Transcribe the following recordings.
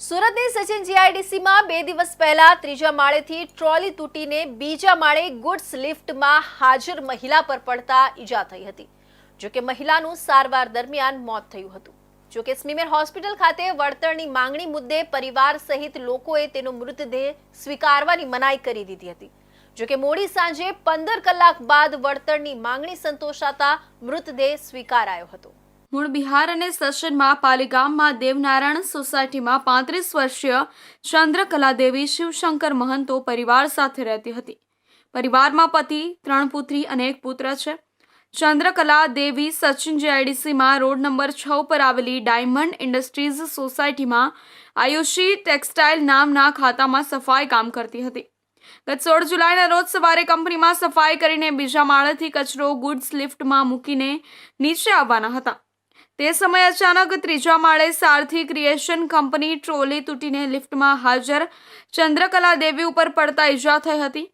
સુરતની સચિન જીઆઈડીસીમાં બે દિવસ પહેલા ત્રીજા માળેથી ટ્રોલી તૂટીને બીજા માળે ગુડ્સ લિફ્ટમાં હાજર મહિલા પર પડતા ઈજા થઈ હતી. જોકે મહિલાનું સારવાર દરમિયાન મોત થયું હતું. જોકે સ્મીમેર હોસ્પિટલ ખાતે વળતરની માંગણી મુદ્દે પરિવાર સહિત લોકોએ તેનો મૃતદેહ સ્વીકારવાની મનાઈ કરી દીધી હતી. જોકે મોડી સાંજે પંદર કલાક બાદ વળતરની માંગણી સંતોષાતા મૃતદેહ સ્વીકારાયો હતો. મૂળ બિહાર અને સશનમાં પાલીગામમાં દેવનારાયણ સોસાયટીમાં પાંત્રીસ વર્ષીય ચંદ્રકલા દેવી શિવશંકર મહંતો પરિવાર સાથે રહેતી હતી. પરિવારમાં પતિ, ત્રણ પુત્રી અને એક પુત્ર છે. ચંદ્રકલા દેવી સચિન જેઆઈડીસીમાં રોડ નંબર છ પર આવેલી ડાયમંડ ઇન્ડસ્ટ્રીઝ સોસાયટીમાં આયુષી ટેક્સટાઇલ નામના ખાતામાં સફાઈ કામ કરતી હતી. ગત સોળ જુલાઈના રોજ સવારે કંપનીમાં સફાઈ કરીને બીજા માળેથી કચરો, ગુડ્સ, લિફ્ટમાં મૂકીને નીચે આવવાના હતા. તે સમયે અચાનક ત્રીજા માળે સારથી ક્રિએશન કંપની ટ્રોલી તૂટીને લિફ્ટમાં હાજર ચંદ્રકલા દેવી ઉપર પડતા ઈજા થઈ હતી.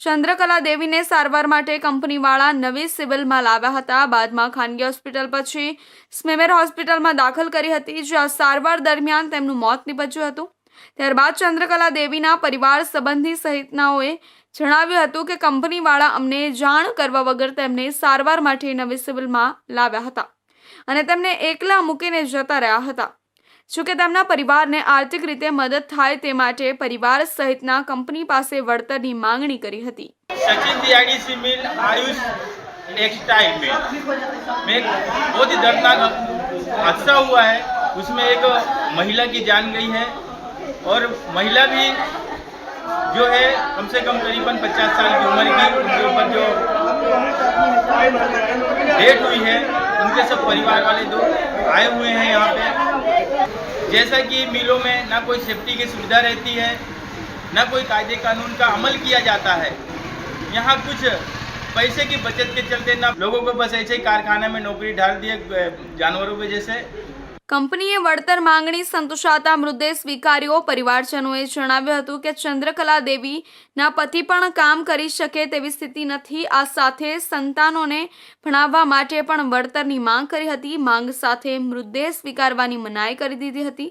ચંદ્રકલા દેવીને સારવાર માટે કંપનીવાળા નવી સિવિલમાં લાવ્યા હતા. બાદમાં ખાનગી હોસ્પિટલ પછી સ્મેમેર હોસ્પિટલમાં દાખલ કરી હતી, જ્યાં સારવાર દરમિયાન તેમનું મોત નીપજ્યું હતું. ત્યારબાદ ચંદ્રકલા દેવીના પરિવાર સંબંધી સહિતનાઓએ જણાવ્યું હતું કે કંપનીવાળા અમને જાણ કરવા વગર તેમને સારવાર માટે નવી સિવિલમાં લાવ્યા હતા. અને તેમને એકલા મૂકીને જતા રહ્યા હતા જોકે તેમના પરિવારને આર્થિક રીતે મદદ થાય તે માટે પરિવાર સહિતના કંપની પાસે વળતરની માંગણી કરી હતી Sachin GIDC mill Ayush textile में में एक बहुत ही दर्दनाक हादसा हुआ है उसमें एक महिला की जान गई है और महिला भी जो है कम से कम करीबन 50 साल की उम्र की उनके ऊपर जो डेट हुई है उनके सब परिवार वाले दो आए हुए हैं यहाँ पे। जैसा कि मिलों में ना कोई सेफ्टी की सुविधा रहती है, ना कोई कायदे कानून का अमल किया जाता है। यहाँ कुछ पैसे की बचत के चलते ना लोगों को बस ऐसे ही कारखाना में नौकरी डाल दिए जानवरों वजह जैसे। કંપનીએ વળતર માંગણી સંતોષાતા મૃતદેહ સ્વીકાર્યો. પરિવારજનોએ જણાવ્યું હતું કે ચંદ્રકલા દેવીના પતિ પણ કામ કરી શકે તેવી સ્થિતિ નથી. આ સાથે સંતાનોને ભણાવવા માટે પણ વળતરની માંગ કરી હતી. માંગ સાથે મૃતદેહ સ્વીકારવાની મનાઈ કરી દીધી હતી.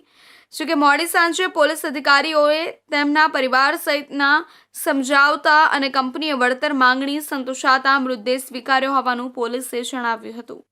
જોકે મોડી સાંજે પોલીસ અધિકારીઓએ તેમના પરિવાર સહિતના સમજાવતા અને કંપનીએ વળતર માંગણી સંતોષાતા મૃતદેહ સ્વીકાર્યો હોવાનું પોલીસે જણાવ્યું હતું.